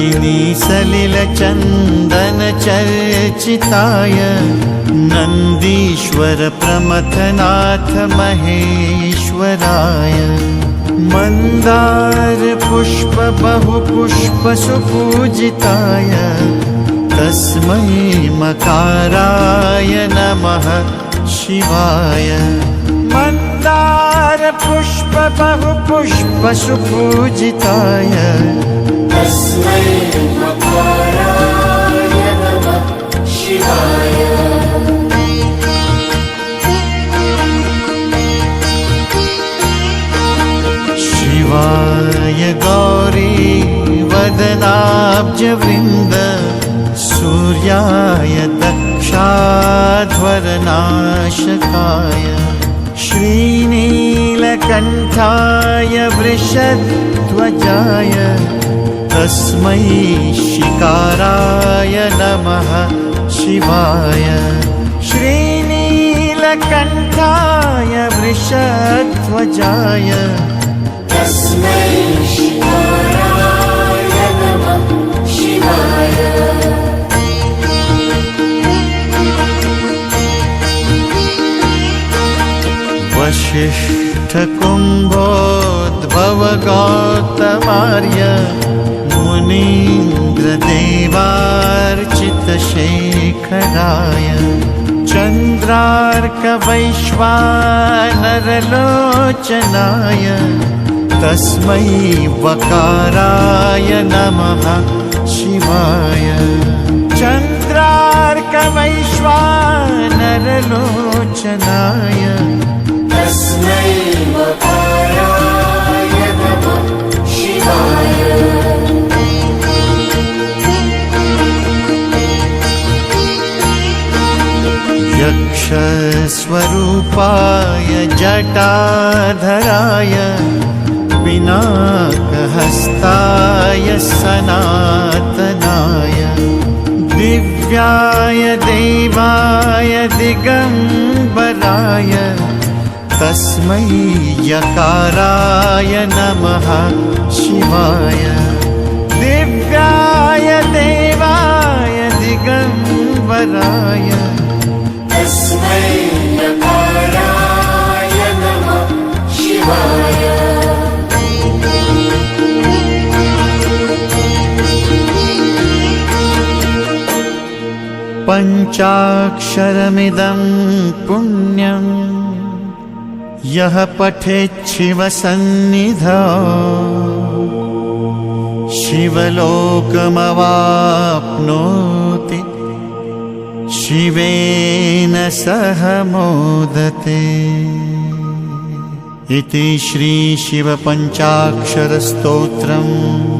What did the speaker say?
दायिनी नंदीश्वर प्रमथनाथ महेश्वराय। मंदार पुष्प बहु मन्दारपुष्पबहुपुष्पसुपूजिताय तस्मै मकाराय नमः शिवाय। मन्दारपुष्पबहुपुष्पसुपूजिताय शिवाय गौरी वदनाब्जवृन्द सूर्याय दक्षाध्वरनाशकाय श्रीनीलकण्ठाय वृषध्वजाय तस्मै शिकाराय नमः शिवाय। श्रीनीलकण्ठाय वृषध्वजाय। तस्मै शिवाय नमः शिवाय। वसिष्ठकुम्भोद्भवगौतमार्य चन्द्रार्कवैश्वानरलोचनाय तस्मै वकाराय नमः शिवाय। चन्द्रार्कवैश्वानरलोचनाय यक्षस्वरूपाय जटाधराय पिनाकहस्ताय सनातनाय दिव्याय देवाय दिगम्बराय तस्मै यकाराय नमः शिवाय दिव्याय देवाय दिगम्बराय पञ्चाक्षरमिदं पुण्यम् यः पठेच्छिवसन्निधौ शिवलोकमवाप्नोति शिवेन सह मोदते। इति श्रीशिवपञ्चाक्षरस्तोत्रम्